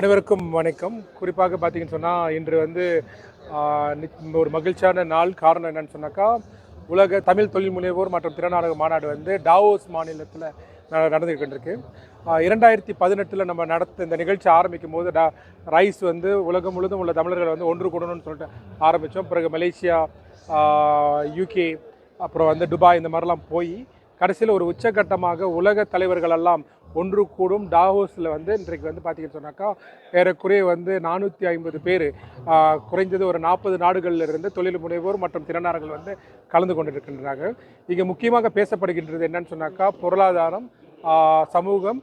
அனைவருக்கும் வணக்கம். குறிப்பாக பார்த்தீங்கன்னு சொன்னால் இன்று வந்து நித்- ஒரு மகிழ்ச்சியான நாள். காரணம் என்னன்னு சொன்னாக்கா உலக தமிழ் தொழில் முனைவோர் மற்றும் திறனாளர் மாநாடு வந்து டாவோஸ் மாநிலத்தில் நடந்துகிட்டு இருக்கு இரண்டாயிரத்தி பதினெட்டில் நம்ம நடத்த இந்த நிகழ்ச்சி ஆரம்பிக்கும் போது டா ரைஸ் வந்து உலகம் முழுதும் உள்ள தமிழர்களை வந்து ஒன்று கூடணும்னு சொல்லிட்டு ஆரம்பித்தோம் பிறகு மலேசியா யூகே அப்புறம் வந்து துபாய் இந்த மாதிரிலாம் போய் கடைசியில் ஒரு உச்சகட்டமாக உலக தலைவர்கள் எல்லாம் ஒன்று கூடும் டாவோஸில் வந்து இன்றைக்கு வந்து பார்த்திங்கன்னு சொன்னாக்கா ஏறக்குறைய வந்து நானூற்றி ஐம்பது பேர் குறைந்தது ஒரு நாற்பது நாடுகளில் இருந்து தொழில் முனைவோர் மற்றும் திறனாளர்கள் வந்து கலந்து கொண்டிருக்கின்றாங்க. இங்கே முக்கியமாக பேசப்படுகின்றது என்னன்னு சொன்னாக்கா பொருளாதாரம் சமூகம்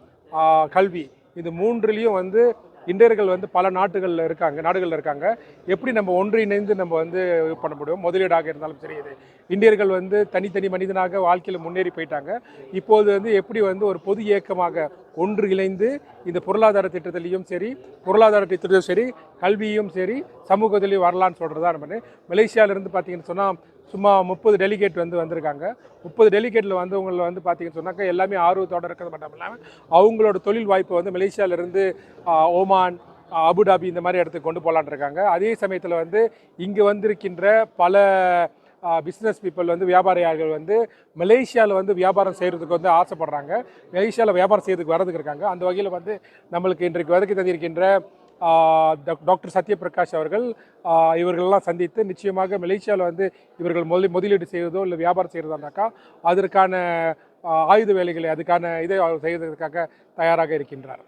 கல்வி. இது மூன்றுலேயும் வந்து இந்தியர்கள் வந்து பல நாடுகளில் இருக்காங்க நாடுகளில் இருக்காங்க. எப்படி நம்ம ஒன்றிணைந்து நம்ம வந்து இது பண்ண முடியும்? முதலீடாக இருந்தாலும் சரி இது இந்தியர்கள் வந்து தனித்தனி மனிதனாக வாழ்க்கையில் முன்னேறி போயிட்டாங்க. இப்போது வந்து எப்படி வந்து ஒரு பொது இயக்கமாக ஒன்று இணைந்து இந்த பொருளாதார திட்டத்திலையும் சரி பொருளாதார திட்டத்திலும் சரி கல்வியும் சரி சமூகத்திலையும் வரலான்னு சொல்கிறதா நம்ம. மலேசியாவிலேருந்து பார்த்தீங்கன்னு சொன்னால் சும்மா முப்பது டெலிகேட் வந்து வந்திருக்காங்க. முப்பது டெலிகேட்டில் வந்தவங்கள வந்து பார்த்தீங்கன்னு சொன்னாக்கா எல்லாமே ஆர்வத்தோடு இருக்கிறது மட்டும் இல்லாமல் அவங்களோட தொழில் வாய்ப்பு வந்து மலேசியாவிலேருந்து ஓமான் ஆஹ், அபுதாபி இந்த மாதிரி இடத்துக்கு கொண்டு போகலான்ட்ருக்காங்க அதே சமயத்தில் வந்து இங்கே வந்திருக்கின்ற பல பிஸ்னஸ் பீப்புள் வந்து வியாபாரியாளர்கள் வந்து மலேசியாவில் வந்து வியாபாரம் செய்கிறதுக்கு வந்து ஆசைப்படுறாங்க. மலேசியாவில் வியாபாரம் செய்யறதுக்கு வரதுக்கு இருக்காங்க. அந்த வகையில் வந்து நம்மளுக்கு இன்றைக்கு வதக்கி தந்திருக்கின்ற டாக்டர் சத்யபிரகாஷ் அவர்கள் இவர்களெல்லாம் சந்தித்து நிச்சயமாக மலேசியாவில் வந்து இவர்கள் முதலீ முதலீடு செய்வதோ இல்லை வியாபாரம் செய்கிறதானாக்கா அதற்கான ஆயுத வேலைகளை அதுக்கான இதை அவர் செய்வதற்காக தயாராக இருக்கின்றார்.